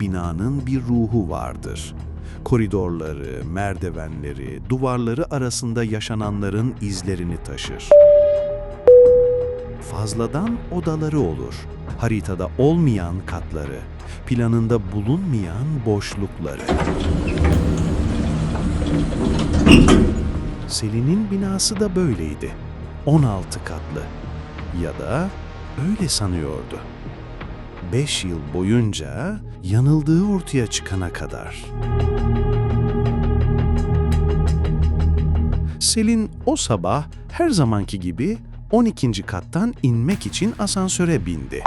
binanın bir ruhu vardır. Koridorları, merdivenleri, duvarları arasında yaşananların izlerini taşır. Fazladan odaları olur. Haritada olmayan katları, planında bulunmayan boşlukları. Selin'in binası da böyleydi. 16 katlı. Ya da öyle sanıyordu. 5 yıl boyunca yanıldığı ortaya çıkana kadar. Selin o sabah her zamanki gibi 12. kattan inmek için asansöre bindi.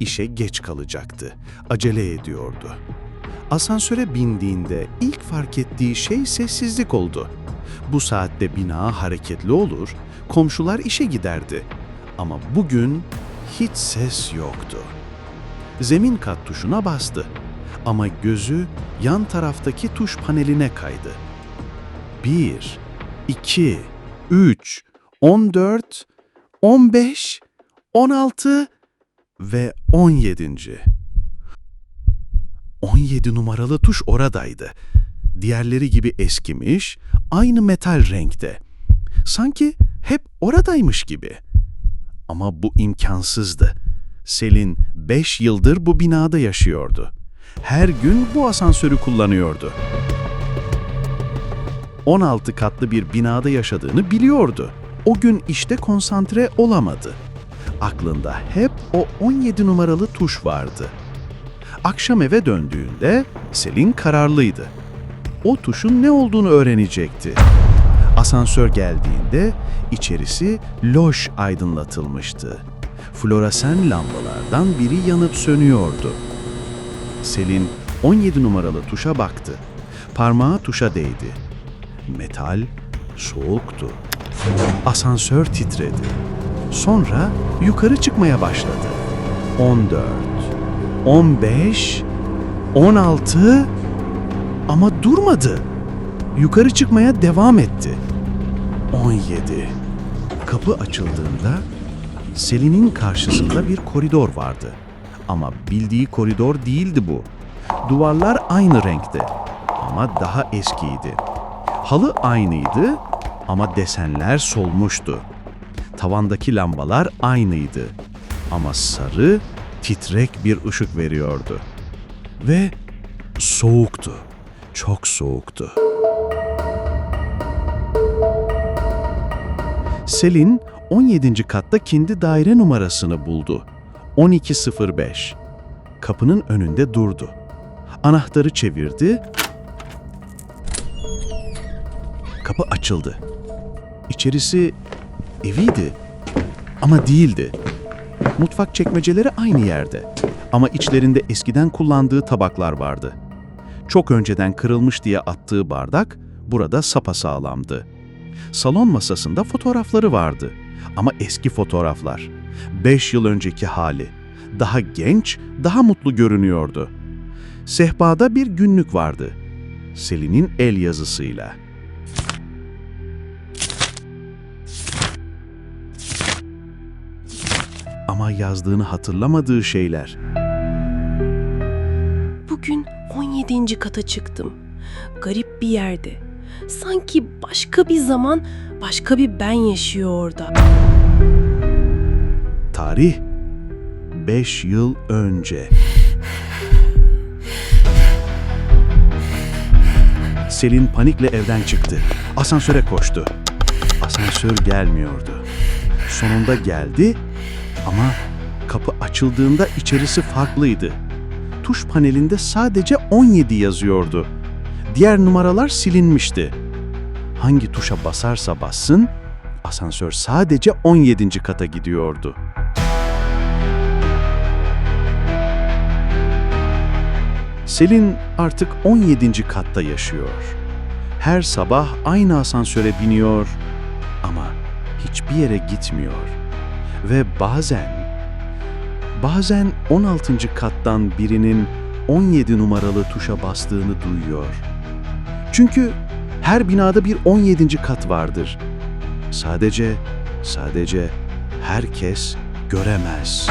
İşe geç kalacaktı. Acele ediyordu. Asansöre bindiğinde ilk fark ettiği şey sessizlik oldu. Bu saatte bina hareketli olur, komşular işe giderdi. Ama bugün hiç ses yoktu. Zemin kat tuşuna bastı. Ama gözü yan taraftaki tuş paneline kaydı. 1, 2, 3, 14, 15, 16 ve 17. 17 numaralı tuş oradaydı. Diğerleri gibi eskimiş, aynı metal renkte. Sanki hep oradaymış gibi. Ama bu imkansızdı. Selin 5 yıldır bu binada yaşıyordu. Her gün bu asansörü kullanıyordu. 16 katlı bir binada yaşadığını biliyordu. O gün işte konsantre olamadı. Aklında hep o 17 numaralı tuş vardı. Akşam eve döndüğünde Selin kararlıydı. O tuşun ne olduğunu öğrenecekti. Asansör geldiğinde içerisi loş aydınlatılmıştı. Floresan lambalardan biri yanıp sönüyordu. Selin 17 numaralı tuşa baktı. Parmağı tuşa değdi. Metal soğuktu. Asansör titredi. Sonra yukarı çıkmaya başladı. 14, 15, 16 ama durmadı. Yukarı çıkmaya devam etti. 17. Kapı açıldığında Selin'in karşısında bir koridor vardı. Ama bildiği koridor değildi bu. Duvarlar aynı renkte ama daha eskiydi. Halı aynıydı ama desenler solmuştu. Tavandaki lambalar aynıydı ama sarı, titrek bir ışık veriyordu. Ve soğuktu. Çok soğuktu. Selin 17. katta kendi daire numarasını buldu. 1205. Kapının önünde durdu. Anahtarı çevirdi. Kapı açıldı. İçerisi eviydi ama değildi. Mutfak çekmeceleri aynı yerde ama içlerinde eskiden kullandığı tabaklar vardı. Çok önceden kırılmış diye attığı bardak burada sapasağlamdı. Salon masasında fotoğrafları vardı ama eski fotoğraflar. Beş yıl önceki hali. Daha genç, daha mutlu görünüyordu. Sehpada bir günlük vardı. Selin'in el yazısıyla. Ama yazdığını hatırlamadığı şeyler. Bugün 17. kata çıktım. Garip bir yerde. Sanki başka bir zaman, başka bir ben yaşıyor orada. Tarih 5 yıl önce. Selin panikle evden çıktı. Asansöre koştu. Asansör gelmiyordu. Sonunda geldi ama kapı açıldığında içerisi farklıydı. Tuş panelinde sadece 17 yazıyordu. Diğer numaralar silinmişti. Hangi tuşa basarsa bassın, asansör sadece 17. kata gidiyordu. Selin artık 17. katta yaşıyor. Her sabah aynı asansöre biniyor ama hiçbir yere gitmiyor. Ve bazen, bazen 16. kattan birinin 17 numaralı tuşa bastığını duyuyor. Çünkü her binada bir 17. kat vardır. Sadece, sadece herkes göremez.